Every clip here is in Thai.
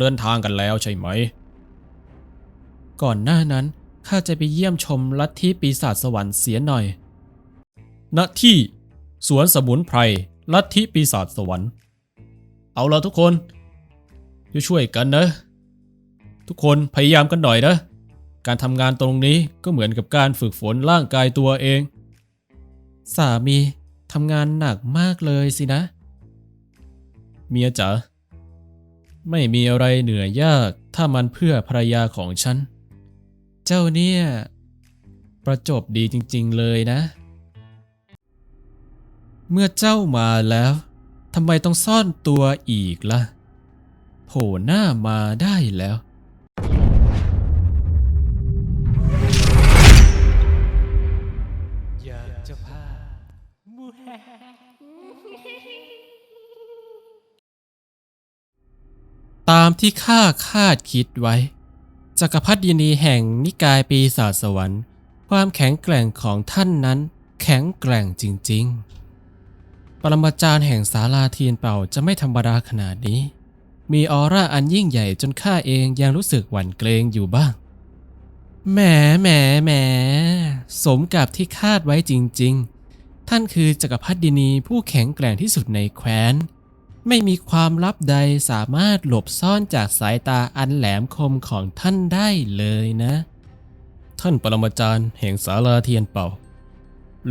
เดินทางกันแล้วใช่ไหม ก่อนหน้านั้นข้าจะไปเยี่ยมชมลัทธิปีศาจสวรรค์เสียหน่อย ณ ที่ สวนสมุนไพร ลัทธิปีศาจสวรรค์ เอาละทุกคน ช่วยกันนะ ทุกคนพยายามกันหน่อยนะ การทำงานตรงนี้ก็เหมือนกับการฝึกฝนร่างกายตัวเอง สามีทำงานหนักมากเลยสินะ เมียจ๋า ไม่มีอะไรเหนื่อยยากถ้ามันเพื่อภรรยาของฉัน เจ้าเนี่ย ประจบดีจริงๆเลยนะ เมื่อเจ้ามาแล้วทำไมต้องซ่อนตัวอีกล่ะ โผล่หน้ามาได้แล้ว ตามที่ข้าคาดคิดไว้ จักรพรรดินีแห่งนิกายปีศาจสวรรค์ ความแข็งแกร่งของท่านนั้น แข็งแกร่งจริง ๆ ปรมาจารย์แห่งศาลาเทียนเป่าจะไม่ธรรมดาขนาดนี้ มีออร่าอันยิ่งใหญ่จนข้าเองยังรู้สึกหวั่นเกรงอยู่บ้าง แหมแหมแหมสมกับที่คาดไว้จริง ๆ ท่านคือจักรพรรดินีผู้แข็งแกร่งที่สุดในแคว้น ไม่มีความลับใดสามารถหลบซ่อนจากสายตาอันแหลมคมของท่านได้เลยนะ ท่านปรมาจารย์แห่งศาลาเทียนเป่า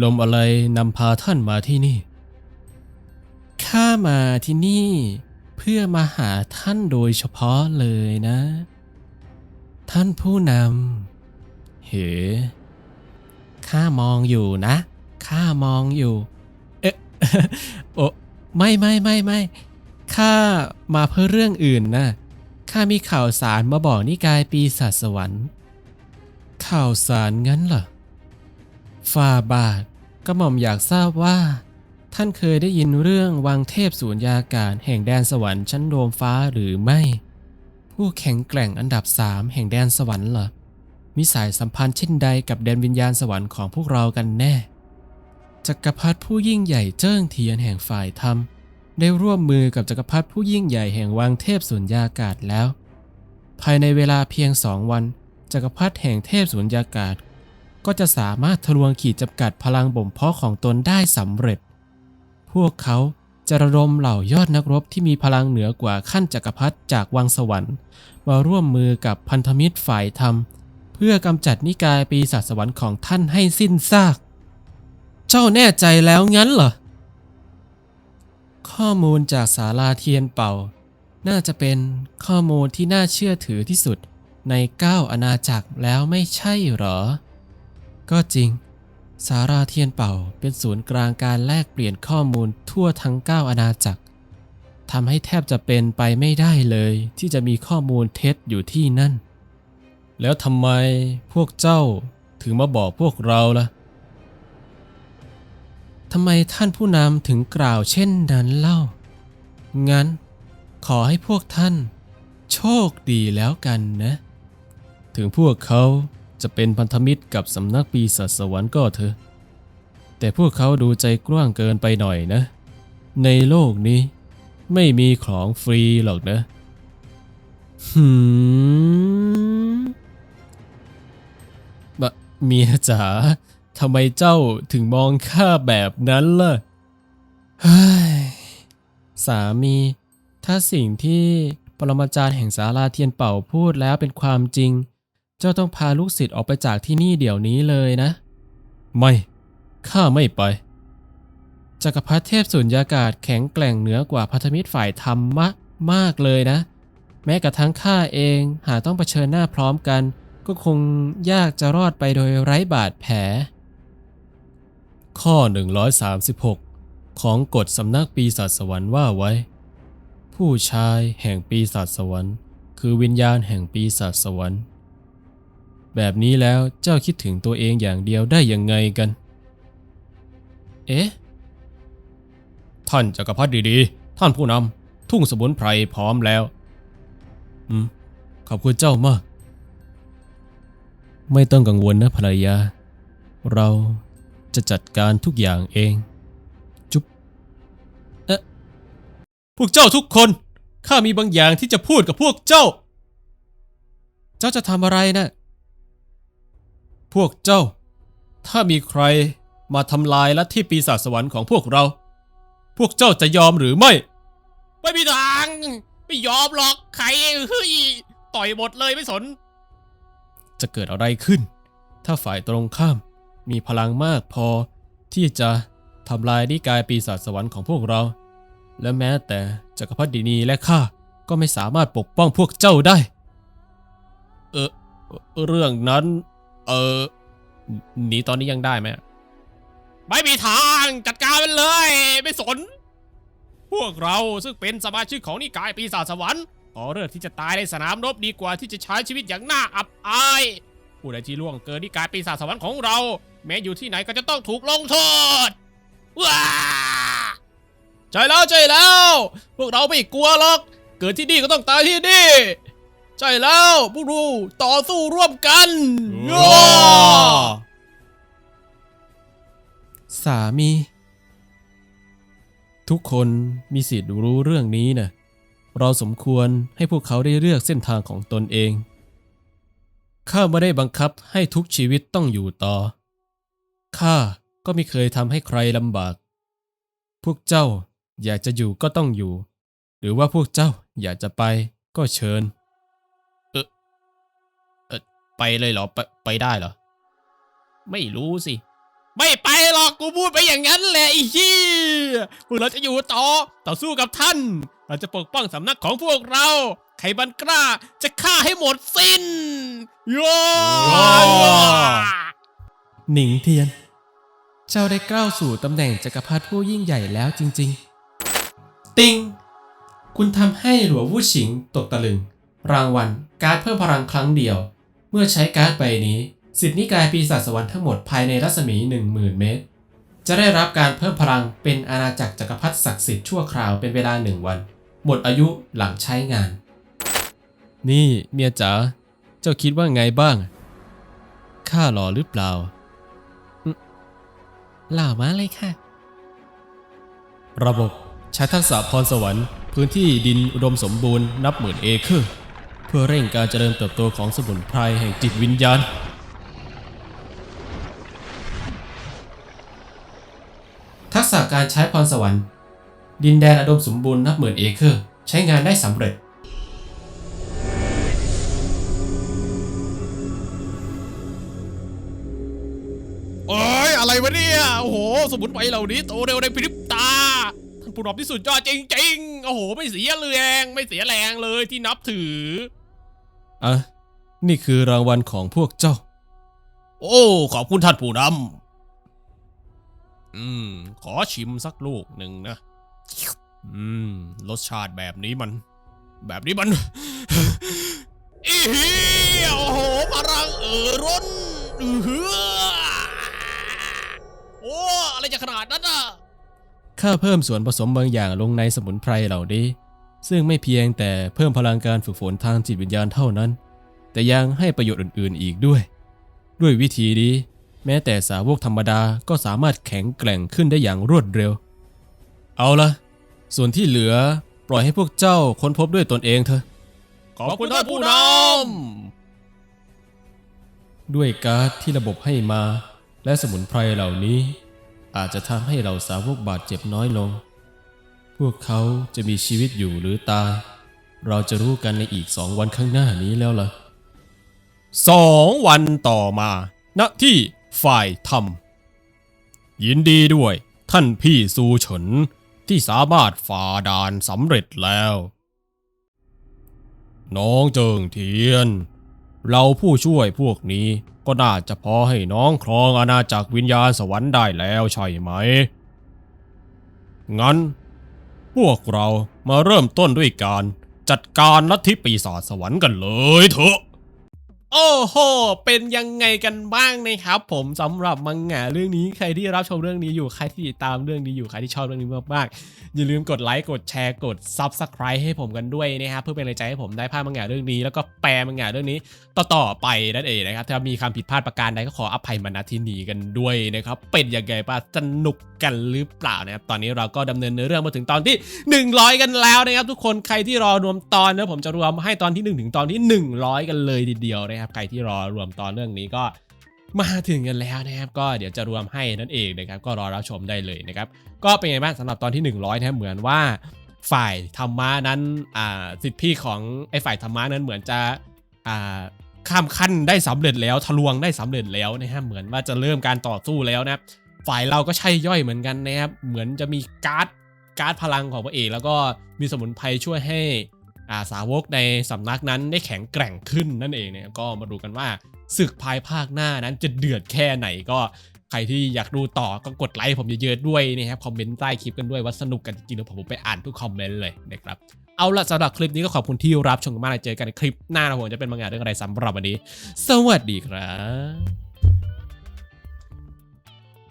ลมอะไรนำพาท่านมาที่นี่ ข้ามาที่นี่ เพื่อมาหาท่านโดยเฉพาะเลยนะ ท่านผู้นำ เหข้ามองอยู่นะ ข้ามองอยู่ เอ๊ะโอ ไม่ไม่ไม่ไม่ข้ามาเพื่อเรื่องอื่นนะข้ามีข่าวสารมาบอกนิกายปีศาจสวรรค์ ข่าวสารงั้นเหรอฝ่าบาทกระหม่อมอยากทราบว่า ท่านเคยได้ยินเรื่องวังเทพสูญญากาศแห่งแดนสวรรค์ชั้นโดมฟ้าหรือไม่ ผู้แข็งแกร่งอันดับสามแห่งแดนสวรรค์เหรอมีสายสัมพันธ์เช่นใดกับแดนวิญญาณสวรรค์ของพวกเรากันแน่ จักรพรรดิผู้ยิ่งใหญ่เจิ้งเทียนแห่งฝ่ายธรรม ได้ร่วมมือกับจักรพรรดิผู้ยิ่งใหญ่แห่งวังเทพสุญญากาศแล้ว ภายในเวลาเพียงสองวัน จักรพรรดิแห่งเทพสุญญากาศ ก็จะสามารถทะลวงขีดจำกัดพลังบ่มเพาะของตนได้สำเร็จ พวกเขาจะระดมเหล่ายอดนักรบที่มีพลังเหนือกว่าขั้นจักรพรรดิจากวังสวรรค์มาร่วมมือกับพันธมิตรฝ่ายธรรม เพื่อกำจัดนิกายปีศาจสวรรค์ของท่านให้สิ้นซาก เจ้าแน่ใจแล้วงั้นเหรอ ข้อมูลจากศาลาเทียนเป่า น่าจะเป็นข้อมูลที่น่าเชื่อถือที่สุดในเก้าอาณาจักรแล้วไม่ใช่เหรอ ก็จริง สาราเทียนเป่าเป็นศูนย์กลางการแลกเปลี่ยนข้อมูลทั่วทั้ง 9 อาณาจักรทำให้แทบจะเป็นไปไม่ได้เลย ที่จะมีข้อมูลเท็จอยู่ที่นั่น แล้วทำไมพวกเจ้าถึงมาบอกพวกเราล่ะ ทำไมท่านผู้นำถึงกล่าวเช่นนั้นเล่า งั้น ขอให้พวกท่าน โชคดีแล้วกันนะ ถึงพวกเขาจะเป็นพันธมิตรกับสำนักปีศาจสวรรค์ก็เถอะ แต่พวกเขาดูใจกว้างเกินไปหน่อยนะ ในโลกนี้ ไม่มีของฟรีหรอกนะหืมบะเมียจ๋า ทำไมเจ้าถึงมองข้าแบบนั้นล่ะเฮ้ยสามี ถ้าสิ่งที่ปรมาจารย์แห่งศาลาเทียนเป่าพูดแล้วเป็นความจริง เจ้าต้องพาลูกศิษย์ออกไปจากที่นี่เดี๋ยวนี้เลยนะ ไม่ ข้าไม่ไป จักรพรรดิเทพสุญญากาศแข็งแกร่งเหนือกว่าพันธมิตรฝ่ายธรรมมากมากเลยนะ แม้กระทั่งข้าเองหากต้องเผชิญหน้าพร้อมกัน ก็คงยากจะรอดไปโดยไร้บาดแผล ข้อ 136 ของกฎสำนักปีศาจสวรรค์ว่าไว้ ผู้ชายแห่งปีศาจสวรรค์ คือวิญญาณแห่งปีศาจสวรรค์ แบบนี้แล้วเจ้าคิดถึงตัวเองอย่างเดียวได้ยังไงกัน เอ๊ะ ท่านจักรพรรดิดีๆ ท่านผู้นำทุ่งสมุนไพรพร้อมแล้ว อืม ขอบคุณเจ้ามาก ไม่ต้องกังวลนะภรรยา เรา จะจัดการทุกอย่างเอง จุ๊บเอ๊ะพวกเจ้าทุกคนข้ามีบางอย่างที่จะพูดกับพวกเจ้า เจ้าจะทำอะไรนะพวกเจ้า ถ้ามีใครมาทำลายลัทธิปีศาจสวรรค์ของพวกเรา พวกเจ้าจะยอมหรือไม่ ไม่มีทาง ไม่ยอมหรอกใครเฮ้ยต่อยหมดเลยไม่สน จะเกิดอะไรขึ้น ถ้าฝ่ายตรงข้าม มีพลังมากพอที่จะทำลายนิกายปีศาจสวรรค์ของพวกเรา และแม้แต่จักรพรรดินีและข้าก็ไม่สามารถปกป้องพวกเจ้าได้ เออเรื่องนั้น เออหนีตอนนี้ยังได้ไหมไม่มีทางจัดการมันเลย ไม่สน พวกเราซึ่งเป็นสมาชิกของนิกายปีศาจสวรรค์ขอเลือกที่จะตายในสนามรบดีกว่าที่จะใช้ชีวิตอย่างน่าอับอาย ผู้ใดที่ล่วงเกินนิกายปีศาจสวรรค์ของเรา แม้อยู่ที่ไหนก็จะต้องถูกลงโทษว้าใช่แล้วใช่แล้ว พวกเราไม่กลัวหรอก เกิดที่นี่ก็ต้องตายที่นี่ใช่แล้วพวกเราต่อสู้ร่วมกันว้าสามี ทุกคนมีสิทธิ์รู้เรื่องนี้นะเราสมควรให้พวกเขาได้เลือกเส้นทางของตนเอง ข้าไม่ได้บังคับให้ทุกชีวิตต้องอยู่ต่อ ข้าก็ไม่เคยทำให้ใครลำบาก พวกเจ้าอยากจะอยู่ก็ต้องอยู่ หรือว่าพวกเจ้าอยากจะไปก็เชิญ เออเออไปเลยเหรอ ไปไปได้เหรอ ไม่รู้สิ ไม่ไปหรอกกูพูดไปอย่างนั้นแหละไอ้เหี้ยพวกเราจะอยู่ต่อ ต่อสู้กับท่าน เราจะปกป้องสำนักของพวกเรา ครบันกล้า จะฆ่าให้หมดสิ้นโย่หนิงเทียน เจ้าได้ก้าวสู่ตำแหน่งจักรพรรดิผู้ยิ่งใหญ่แล้วจริง ๆ ติง คุณทำให้หลัววู่ฉิงตกตะลึง รางวัลการ์ดเพิ่มพลังครั้งเดียว เมื่อใช้การ์ดใบนี้ สิทธินิกายปีศาจสวรรค์ทั้งหมดภายในรัศมี 10,000 เมตร จะได้รับการเพิ่มพลังเป็นอาณาจักรจักรพรรดิศักดิ์สิทธิ์ชั่วคราวเป็นเวลาหนึ่งวัน หมดอายุหลังใช้งาน นี่เมียจ๋า เจ้าคิดว่าไงบ้าง ข้าหล่อหรือเปล่า หล่อมากเลยค่ะ ระบบใช้ทักษะพรสวรรค์ พื้นที่ดินอุดมสมบูรณ์นับหมื่นเอเคอร์ เพื่อเร่งการเจริญเติบโตของสมุนไพรแห่งจิตวิญญาณ ทักษะการใช้พรสวรรค์ ดินแดนอุดมสมบูรณ์นับหมื่นเอเคอร์ ใช้งานได้สำเร็จ อ้ยอะไรวะเนี่ยโอ้โห สมุนไพรเหล่านี้โตเร็วในพริบตาท่านผู้รับที่สุดยอดจริงๆโอ้โห ไม่เสียแรงไม่เสียแรงเลยที่นับถืออะนี่คือรางวัลของพวกเจ้า โอ้ขอบคุณท่านผู้นำอืม ขอชิมสักลูกหนึ่งนะอืมรสชาติแบบนี้มัน แบบนี้มันอีเหียโอ้โหพลังเอ่อร้นอือหือ โอ้อะไรจะขนาดนั้นอะข้าเพิ่มส่วนผสมบางอย่างลงในสมุนไพรเหล่านี้ ซึ่งไม่เพียงแต่เพิ่มพลังการฝึกฝนทางจิตวิญญาณเท่านั้น แต่ยังให้ประโยชน์อื่น ๆ อีกด้วย ด้วยวิธีนี้ แม้แต่สาวกธรรมดาก็สามารถแข็งแกร่งขึ้นได้อย่างรวดเร็ว เอาละส่วนที่เหลือปล่อยให้พวกเจ้าค้นพบด้วยตนเองเถอะ ขอบคุณท่านผู้นด้วยการ์ดที่ระบบให้มา และสมุนไพรเหล่านี้อาจจะทำให้เราสาวกบาดเจ็บน้อยลง พวกเขาจะมีชีวิตอยู่หรือตาย เราจะรู้กันในอีกสองวันข้างหน้านี้แล้วล่ะสองวันต่อมาณที่ฝ่ายธรรม ยินดีด้วยท่านพี่ซูเฉินที่สามารถฝ่าด่านสำเร็จแล้ว น้องเจิงเทียน เราผู้ช่วยพวกนี้ ก็น่าจะพอให้น้องครองอาณาจักรวิญญาณสวรรค์ได้แล้วใช่ไหม งั้น พวกเรามาเริ่มต้นด้วยการจัดการลัทธิปีศาจสวรรค์กันเลยเถอะ โอ้โห เป็นยังไงกันบ้างนะครับ ผมสำหรับมังงะเรื่องนี้ใครที่รับชมเรื่องนี้อยู่ใครที่ติดตามเรื่องนี้อยู่ใครที่ชอบเรื่องนี้มากๆอย่าลืมกดไลค์กดแชร์กด Subscribe ให้ผมกันด้วยนะครับเพื่อเป็นกำลังใจให้ผมได้ภาพมังงะเรื่องนี้ แล้วก็แปลมังงะเรื่องนี้ต่อๆไปนั่นเองนะครับถ้ามีคำผิดพลาดประการใดก็ขออภัยมาณที่นี้กันด้วยนะครับเป็นยังไงบ้างสนุกกันหรือเปล่านะครับตอนนี้เราก็ดำเนินเนื้อเรื่องมาถึงตอนที่ 100 กันแล้วนะครับทุกคนใครที่รอรวมตอนนะผมจะรวมให้ตอนที่ 1 ถึงตอนที่ 100 กันเลยทีเดียวนะครับใครที่รอรวมตอนเรื่องนี้ก็มาถึงกันแล้วนะครับ ก็เดี๋ยวจะรวมให้นั่นเองนะครับ ก็รอรับชมได้เลยนะครับ ก็เป็นไงบ้างสำหรับตอนที่ 100นะเหมือนว่า ฝ่ายธรรมะนั้นอ่าสิทธิพี่ของไอ้ฝ่ายธรรมะนั้นเหมือนจะอ่าข้ามขั้นได้สำเร็จแล้วทะลวงได้สำเร็จแล้วนะฮะเหมือนว่าจะเริ่มการต่อสู้แล้วนะครับฝ่ายเราก็ใช่ย่อยเหมือนกันนะครับเหมือนจะมีการ์ดการ์ดพลังของพระเอกแล้วก็มีสมุนไพรช่วยให้ สาวกในสำนักนั้นได้แข็งแกร่งขึ้นนั่นเองเนะครับก็มาดูกันว่าศึกภายภาคหน้านั้นจะเดือดแค่ไหนก็ใครที่อยากดูต่อก็กดไลค์ผมเยอะๆด้วยนะครับคอมเมนต์ใต้คลิปกันด้วยว่าสนุกกันจริงๆเดี๋ยวผมไปอ่านทุกคอมเมนต์เลยนะครับเอาละสำหรับคลิปนี้ก็ขอบคุณที่รับชมกันมากเลยเจอกันในคลิปหน้านะผมจะเป็นบางอย่างเรื่องอะไรสำหรับวันนี้ สวัสดีครับ